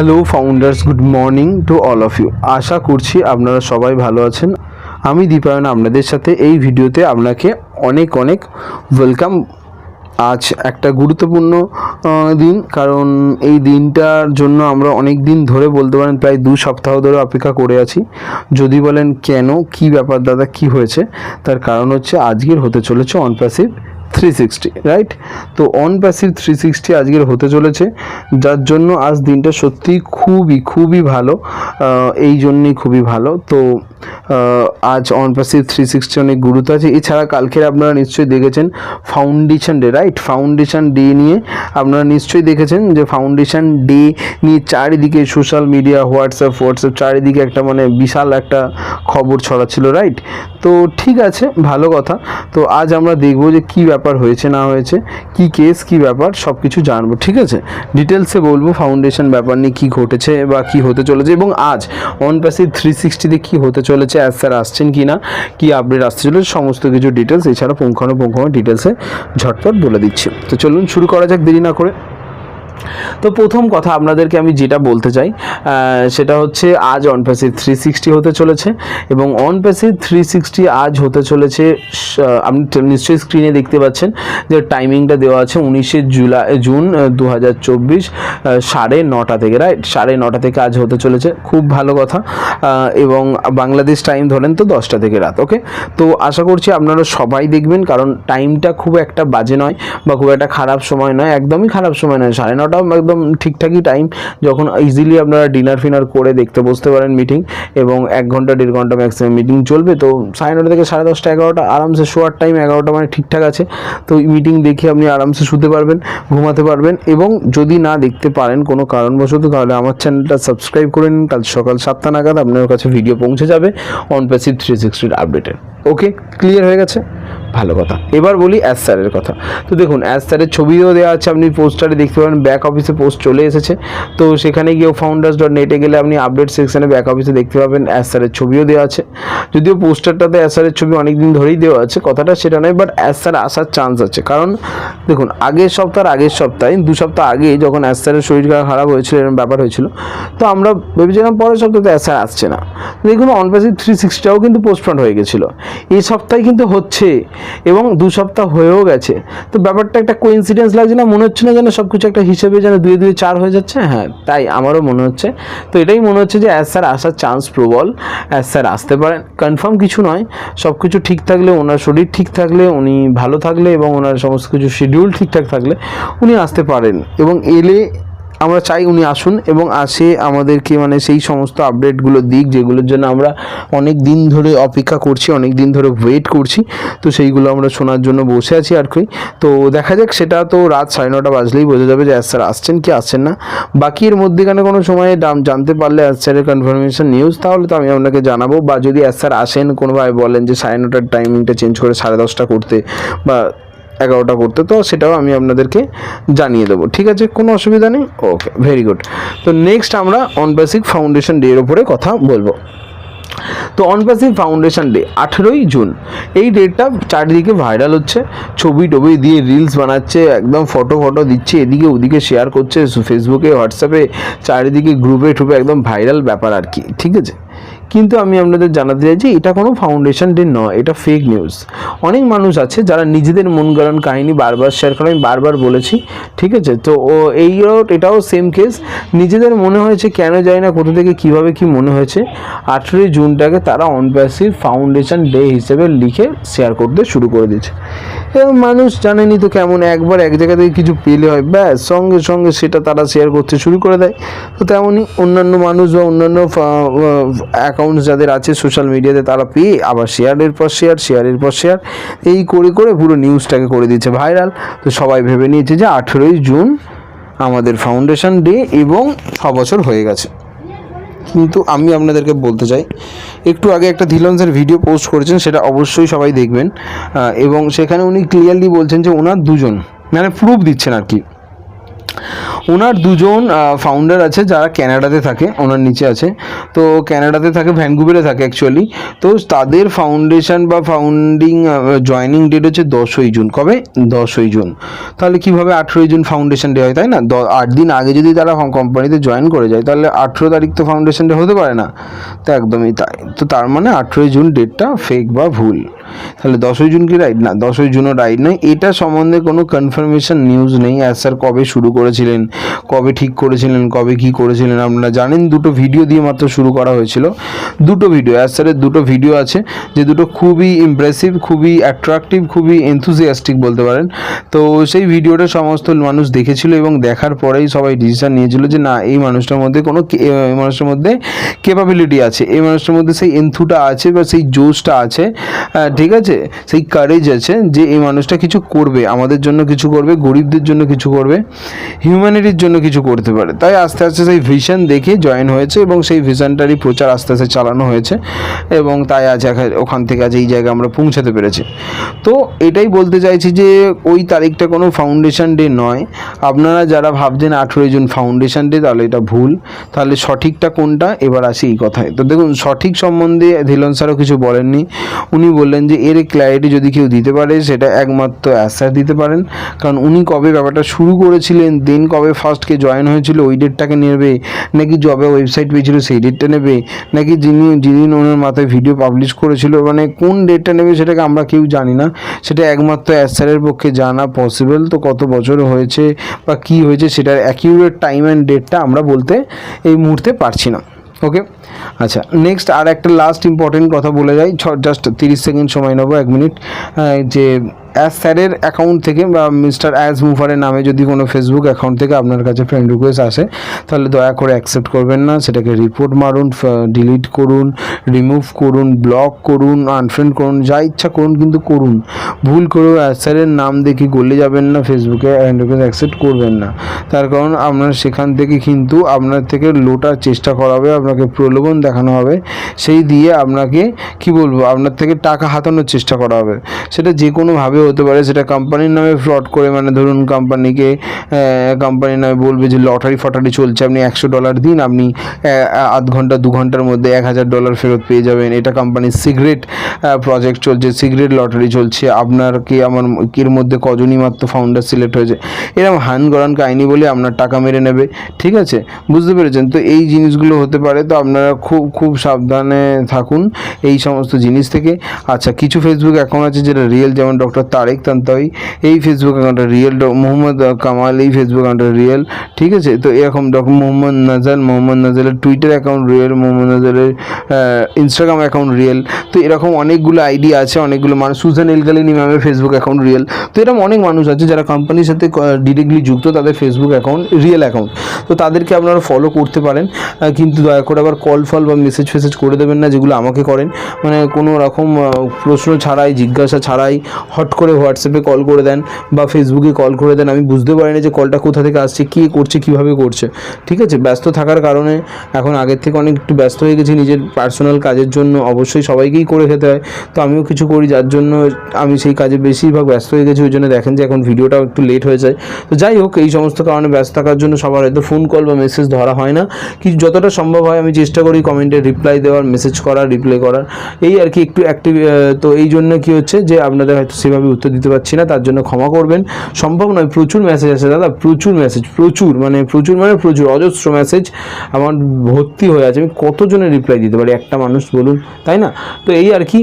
Hello founders good morning to all of you আশা করছি আপনারা সবাই ভালো আছেন। আমি দীপায়ন আপনাদের সাথে এই ভিডিওতে আপনাকে অনেক অনেক ওয়েলকাম আজ একটা গুরুত্বপূর্ণ দিন, কারণ এই দিনটার জন্য আমরা অনেক দিন ধরে বলতে পারেন প্রায় দু সপ্তাহ ধরে অপেক্ষা করে আছি। যদি বলেন কেন, কি ব্যাপার দাদা, কি হয়েছে? তার কারণ হচ্ছে আজকের হতে চলেছে on passive three sixty right তো অন প্যাসিভ থ্রি সিক্সটি আজকের হতে চলেছে, যার জন্য আজ দিনটা সত্যি খুবই খুবই ভালো এই জন্যই খুবই ভালো। তো আজ অন প্যাসিভ থ্রি সিক্সটি অনেক গুরুত্ব আছে। এছাড়া কালকের আপনারা নিশ্চয়ই দেখেছেন foundation day right foundation day নিয়ে আপনারা নিশ্চয়ই দেখেছেন যে ফাউন্ডেশন ডে নিয়ে চারিদিকে সোশ্যাল মিডিয়া হোয়াটসঅ্যাপ হোয়াটসঅ্যাপ চারিদিকে একটা মানে বিশাল একটা খবর ছড়াচ্ছিল রাইট তো ঠিক আছে, ভালো কথা। তো আজ আমরা দেখব যে কি ব্যাপার হয়েছে, না হয়েছে, কি কেস কি ব্যাপার সব কিছু জানব, ঠিক আছে? ডিটেলসে বলব ফাউন্ডেশন ব্যাপার নিয়ে কী ঘটেছে বা কি হতে চলেছে এবং আজ অন প্যাসিভ থ্রি সিক্সটিতে কী হতে চলেছে অ্যাজ স্যার আসছেন কি না কী আপডেট আসতে চলেছে, সমস্ত কিছু ডিটেলস এছাড়া পুঙ্খানুপুঙ্খ ডিটেলসে ঝটপট বলে দিচ্ছে। তো চলুন শুরু করা যাক, দেরি না করে। তো প্রথম কথা আপনাদেরকে আমি যেটা বলতে চাই সেটা হচ্ছে আজ অন প্যাসিভ থ্রি সিক্সটি হতে চলেছে এবং অন প্যাসিভ থ্রি সিক্সটি আজ হতে চলেছে আপনি নিশ্চয়ই স্ক্রিনে দেখতে পাচ্ছেন যে টাইমিংটা দেওয়া আছে উনিশে জুলাই জুন দু হাজার চব্বিশ সাড়ে নটা থেকে রাইট সাড়ে নটা থেকে আজ হতে চলেছে, খুব ভালো কথা এবং বাংলাদেশ টাইম ধরেন তো দশটা থেকে রাত ওকে তো আশা করছি আপনারা সবাই দেখবেন, কারণ টাইমটা খুব একটা বাজে নয় বা খুব একটা খারাপ সময় নয়, একদমই খারাপ সময় নয়, সাড়ে নটাও একদম ঠিকঠাকই টাইম যখন ইজিলি আপনারা ডিনার ফিনার করে দেখতে বসতে পারেন মিটিং এবং এক ঘণ্টা, দেড় ঘণ্টা ম্যাক্সিমাম মিটিং চলবে। তো সাড়ে নটা থেকে সাড়ে দশটা, এগারোটা, আরামসে শোয়ার টাইম এগারোটা মানে ঠিকঠাক আছে। তো মিটিং দেখে আপনি আরামসে শুতে পারবেন, ঘুমাতে পারবেন, এবং যদি না দেখতে পারেন কোনো কারণবশত, তাহলে আমার চ্যানেলটা সাবস্ক্রাইব করে নিন। কাল সকাল সাতটা নাগাদ আপনার কাছে ভিডিও পৌঁছে যাবে অন প্যাসিভ থ্রি সিক্সটির আপডেটের ওকে ক্লিয়ার হয়ে গেছে? ভালো কথা। এবার বলি অ্যাস স্যারের কথা। তো দেখুন অ্যাস স্যারের ছবিও দেওয়া আছে, আপনি পোস্টারে দেখতে পারেন ব্যাক অফিসে পোস্ট চলে এসেছে। তো সেখানে গিয়ে ফাউন্ডার্স ডট নেটে গেলে আপনি আপডেট সেকশানে ব্যাক অফিসে দেখতে পাবেন অ্যাস স্যারের ছবিও দেওয়া আছে। যদিও পোস্টারটাতে অ্যাস স্যারের ছবি অনেক দিন ধরেই দেওয়া আছে, কথাটা সেটা নয় বাট অ্যাস স্যার আসার চান্স আছে। কারণ দেখুন, আগের সপ্তাহ আগের সপ্তাহে, দু সপ্তাহ আগে যখন অ্যাস স্যারের শরীর খারাপ হয়েছিল, এরকম ব্যাপার হয়েছিল, তো আমরা ভেবেছিলাম পরের সপ্তাহে অ্যাস স্যার আসছে না। দেখুন অনপ্যাসিভ থ্রি সিক্সটাও কিন্তু পোস্টপন্ড হয়ে গেছিল। এই সপ্তাহে কিন্তু হচ্ছে। এবং দু সপ্তাহ হয়েও গেছে। তো ব্যাপারটা একটা কোইন্সিডেন্স লাগছে না? মনে হচ্ছে না যেন সব কিছু একটা হিসেবে যেন দুই দুই, চার হয়ে যাচ্ছে? হ্যাঁ তাই আমারও মনে হচ্ছে। তো এটাই মনে হচ্ছে যে অ্যাজ স্যার আসার চান্স প্রবল। অ্যাজ স্যার আসতে পারেন। কনফার্ম কিছু নয়। সব কিছু ঠিক থাকলে, ওনার শরীর ঠিক থাকলে, উনি ভালো থাকলে এবং ওনার সমস্ত কিছু শিডিউল ঠিকঠাক থাকলে, উনি আসতে পারেন। এবং এলে আমরা চাই উনি আসুন এবং আসে আমাদেরকে মানে সেই সমস্ত আপডেটগুলো দিক, যেগুলোর জন্য আমরা অনেক দিন ধরে অপেক্ষা করছি, অনেক দিন ধরে ওয়েট করছি। তো সেইগুলো আমরা শোনার জন্য বসে আছি আর কি। তো দেখা যাক, সেটা তো রাত সাড়ে নটা বাজলেই বোঝা যাবে যে স্যার আসছেন কি আসছেন না। বাকি এর মধ্যেখানে কোনো সময়ে দাম জানতে পারলে স্যারের কনফার্মেশন নিউজ তাহলে তো আমি আপনাকে জানাব। বা যদি স্যার আসেন, কোনোভাবে বলেন যে সাড়ে নটার টাইমিংটা চেঞ্জ করে সাড়ে দশটা করতে বা এগারোটা করতে তো সেটাও আমি আপনাদেরকে জানিয়ে দেবো। ঠিক আছে? কোনো অসুবিধা নেই? ওকে ভেরি গুড তো নেক্সট আমরা অন ফাউন্ডেশন ডে এর উপরে কথা বলব। তো অনপ্যাসিভ ফাউন্ডেশন ডে আঠেরোই জুন এই ডেটটা চারিদিকে ভাইরাল হচ্ছে। ছবি টবি দিয়ে রিলস বানাচ্ছে, একদম ফটো ফটো দিচ্ছে, এদিকে ওদিকে শেয়ার করছে ফেসবুকে হোয়াটসঅ্যাপে চারিদিকে গ্রুপে টুপে একদম ভাইরাল ব্যাপার আর কি। ঠিক আছে? কিন্তু আমি আপনাদের জানাতে চাই যে এটা কোনো ফাউন্ডেশন ডে নয়, এটা ফেক নিউজ অনেক মানুষ আছে যারা নিজেদের মন গড়ান কাহিনী বারবার শেয়ার করে আমি বারবার বলেছি, ঠিক আছে? তো ও এই এটাও সেম কেস নিজেদের মনে হয়েছে কেন যায় না কোথা থেকে কীভাবে কি মনে হয়েছে। আঠেরোই জুনটাকে তারা অনপ্যাসিভ ফাউন্ডেশন ডে হিসেবে লিখে শেয়ার করতে শুরু করে দিয়েছে। এবং মানুষ জানেনি তো কেমন একবার এক জায়গা থেকে কিছু পেলে হয়, ব্যাস, সঙ্গে সঙ্গে সেটা তারা শেয়ার করতে শুরু করে দেয়। তো তেমনই অন্যান্য মানুষ বা অন্যান্য অ্যাকাউন্টস যাদের আছে সোশ্যাল মিডিয়াতে তারা পেয়ে আবার শেয়ারের পর শেয়ার শেয়ারের পর শেয়ার এই করে করে পুরো নিউজটাকে করে দিচ্ছে ভাইরাল তো সবাই ভেবে নিয়েছে যে আঠেরোই জুন আমাদের ফাউন্ডেশন ডে এবং ছ বছর হয়ে গেছে। কিন্তু আমি আপনাদেরকে বলতে চাই, একটু আগে একটা ধিলন্সের ভিডিও পোস্ট করেছেন, সেটা অবশ্যই সবাই দেখবেন। এবং সেখানে উনি ক্লিয়ারলি বলছেন যে ওনার দুজন মানে প্রুফ দিচ্ছেন আর কি। ওনার দুজন ফাউন্ডার আছে যারা ক্যানাডাতে থাকে, ওনার নিচে আছে। তো ক্যানাডাতে থাকে ভ্যানকুভারে থাকে অ্যাকচুয়ালি তো তাদের ফাউন্ডেশন বা ফাউন্ডিং জয়নিং ডেট হচ্ছে দশই জুন। কবে? দশই জুন। তাহলে কীভাবে আঠেরোই জুন ফাউন্ডেশন ডে হয়, তাই না? আট দিন আগে যদি তারা কোম্পানিতে জয়েন করে যায়, তাহলে আঠেরো তারিখ তো ফাউন্ডেশন ডে হতে পারে না। তো একদমই তাই। তো তার মানে আঠেরোই জুন ডেটটা ফেক বা ভুল। তাহলে দশই জুন কি রাইট না, দশই জুনও রাইট নয়। এটা সম্বন্ধে কোনো কনফার্মেশন নিউজ নেই। অ্যাজ স্যার কবে শুরু করেছিলেন, কবে ঠিক করেছিলেন, কবে কি করেছিলেন, আপনারা জানেন। দুটো ভিডিও দিয়ে মাত্র শুরু করা হয়েছিল। দুটো ভিডিও অ্যাজ স্যারের দুটো ভিডিও আছে, যে দুটো খুবই ইমপ্রেসিভ খুবই অ্যাট্রাকটিভ খুবই এনথুজিয়াস্টিক বলতে পারেন। তো সেই ভিডিওটা সমস্ত মানুষ দেখেছিল এবং দেখার পরেই সবাই ডিসিশন নিয়েছিল যে, না, এই মানুষটার মধ্যে কোনো এই মানুষটার মধ্যে ক্যাপাবিলিটি আছে। এই মানুষটার মধ্যে সেই এন্থুটা আছে বা সেই জোশটা আছে ঠিক আছে? সেই কারেজ আছে যে এই মানুষটা কিছু করবে, আমাদের জন্য কিছু করবে, গরিবদের জন্য কিছু করবে হিউম্যানিটির জন্য কিছু করতে পারে। তাই আস্তে আস্তে সেই ভিশন দেখে জয়েন হয়েছে এবং সেই ভিশনটারই প্রচার আস্তে আস্তে চালানো হয়েছে এবং তাই আজ ওখান থেকে আজ এই জায়গায় আমরা পৌঁছাতে পেরেছি। তো এটাই বলতে চাইছি যে ওই তারিখটা কোনো ফাউন্ডেশন ডে নয়। আপনারা যারা ভাবছেন আঠেরোই জুন ফাউন্ডেশন ডে তাহলে এটা ভুল। তাহলে সঠিকটা কোনটা? এবার আসি এই কথায়। তো দেখুন, সঠিক সম্বন্ধে ধীলন স্যারও কিছু বলেননি। উনি বললেন যে এর ক্ল্যারিটি যদি কেউ দিতে পারে, সেটা একমাত্র অ্যাসার দিতে পারেন। কারণ উনি কবে ব্যাপারটা শুরু করেছিলেন দেন কবে ফার্স্টকে জয়েন হয়েছিল, ওই ডেটটাকে নেবে, নাকি জবে ওয়েবসাইট পেয়েছিল, সেই ডেটটা নেবে, নাকি যিনি যিনি ওনার মাথায় ভিডিও পাবলিশ করেছিল মানে কোন ডেটটা নেবে সেটাকে আমরা কেউ জানি না। সেটা একমাত্র অ্যাসারের পক্ষে জানা পসিবল তো কত বছর হয়েছে বা কি হয়েছে, সেটার অ্যাকিউরেট টাইম অ্যান্ড ডেটটা আমরা বলতে এই মুহূর্তে পারছি না। ওকে আচ্ছা নেক্সট আর একটা লাস্ট ইম্পর্টেন্ট কথা বলে যাই। জাস্ট তিরিশ সেকেন্ড সময় নেব, এক মিনিট যে অ্যাজ স্যারের অ্যাকাউন্ট থেকে বা মিস্টার অ্যাজ মুভারের নামে যদি কোনো ফেসবুক অ্যাকাউন্ট থেকে আপনার কাছে ফ্রেন্ড রিকোয়েস্ট আসে, তাহলে দয়া করে অ্যাকসেপ্ট করবেন না। সেটাকে রিপোর্ট মারুন ডিলিট করুন রিমুভ করুন ব্লক করুন আনফ্রেন্ড করুন, যা ইচ্ছা করুন কিন্তু করুন। ভুল করেও অ্যাজ স্যারের নাম দেখে গলে যাবেন না ফেসবুকে ফ্রেন্ড রিকোয়েস্ট অ্যাকসেপ্ট করবেন না। তার কারণ আপনার সেখান থেকে কিন্তু আপনার থেকে লোটার চেষ্টা করা হবে, আপনাকে প্রলোভন দেখানো হবে। সেই দিয়ে আপনাকে, কি বলব, আপনার থেকে টাকা হাতানোর চেষ্টা করা হবে। সেটা যে কোনোভাবে হতে পারে, সেটা কোম্পানির নামে ফ্রড করে মানে ধরুন কোম্পানিকে কোম্পানির নামে বলবে যে লটারি ফটারি চলছে, আপনি একশো ডলার দিন, আপনি আধ ঘণ্টা, দু ঘণ্টার মধ্যে এক হাজার ডলার ফেরত পেয়ে যাবেন। এটা কোম্পানির সিগারেট প্রজেক্ট চলছে সিগারেট লটারি চলছে। আপনার কি, আমার এর মধ্যে কজনই মাত্র ফাউন্ডার সিলেক্ট হয়েছে? এরকম হান গড়ান কাহিনি বলে আপনার টাকা মেরে নেবে, ঠিক আছে? বুঝতে পেরেছেন? তো এই জিনিসগুলো হতে পারে, তো আপনারা খুব খুব সাবধানে থাকুন এই সমস্ত জিনিস থেকে। আচ্ছা কিছু ফেসবুক অ্যাকাউন্ট আছে যেটা রিয়েল যেমন ডক্টর তারেক তান্তাই এই ফেসবুক অ্যাকাউন্টটা রিয়েল মোহাম্মদ কামাল এই ফেসবুক অ্যাকাউন্টটা রিয়েল ঠিক আছে? তো এরকম ডক্টর মোহাম্মদ নাজাল, মোহাম্মদ নাজালের টুইটার অ্যাকাউন্ট রিয়েল মোহাম্মদ নাজালের ইনস্টাগ্রাম অ্যাকাউন্ট রিয়েল তো এরকম অনেকগুলো আইডি আছে, অনেকগুলো মানুষ সুজান এলগালিনি ম্যামের ফেসবুক অ্যাকাউন্ট রিয়েল তো এরকম অনেক মানুষ আছে যারা কোম্পানির সাথে ডিরেক্টলি যুক্ত, তাদের ফেসবুক অ্যাকাউন্ট রিয়েল অ্যাকাউন্ট তো তাদেরকে আপনারা ফলো করতে পারেন। কিন্তু দয়া করে আবার কল ফল বা মেসেজ ফেসেজ করে দেবেন না, যেগুলো আমাকে করেন। মানে কোনো রকম প্রশ্ন ছাড়াই, জিজ্ঞাসা ছাড়াই, হট করে হোয়াটসঅ্যাপে কল করে দেন বা ফেসবুকে কল করে দেন, আমি বুঝতে পারি না যে কলটা কোথা থেকে আসছে, কী করছে, কীভাবে করছে। ঠিক আছে? ব্যস্ত থাকার কারণে এখন আগের থেকে অনেক একটু ব্যস্ত হয়ে গেছি নিজের পার্সোনাল কাজের জন্য, অবশ্যই সবাইকেই করে খেতে হয়। তো আমিও কিছু করি যার জন্য আমি সেই কাজে বেশিরভাগ ব্যস্ত হয়ে গেছি, ওই জন্য দেখেন যে এখন ভিডিওটাও একটু লেট হয়ে যায়। তো যাই হোক, এই সমস্ত কারণে ব্যস্ত থাকার জন্য সবার হয়তো ফোন কল বা মেসেজ ধরা হয় না। কিছু যতটা সম্ভব হয়, আমি চেষ্টা করি কমেন্টে রিপ্লাই দেওয়ার মেসেজ করার রিপ্লাই করার। এই আর কি একটু অ্যাক্টিভ তো এই জন্য কি হচ্ছে যে আপনাদের হয়তো সেভাবে উত্তর দিতে পারছি না, তার জন্য ক্ষমা করবেন। সম্ভব নয়, প্রচুর মেসেজ আছে দাদা, প্রচুর মেসেজ প্রচুর মানে প্রচুর মানে প্রচুর, অজস্র মেসেজ আমার ভর্তি হয়ে আছে। আমি কতজনের রিপ্লাই দিতে পারি? একটা মানুষ বলুন, তাই না? তো এই আর কি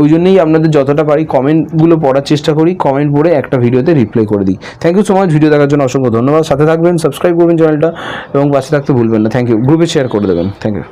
ওই জন্যই আপনাদের যতটা পারি কমেন্টগুলো পড়ার চেষ্টা করি কমেন্ট পড়ে একটা ভিডিওতে রিপ্লাই করে দিই। Thank you so much video দেখার জন্য অসংখ্য ধন্যবাদ। সাথে থাকবেন সাবস্ক্রাইব করবেন চ্যানেলটা এবং পাশে থাকতে ভুলবেন না। থ্যাংক ইউ গ্রুপে শেয়ার করে দেবেন। Thank you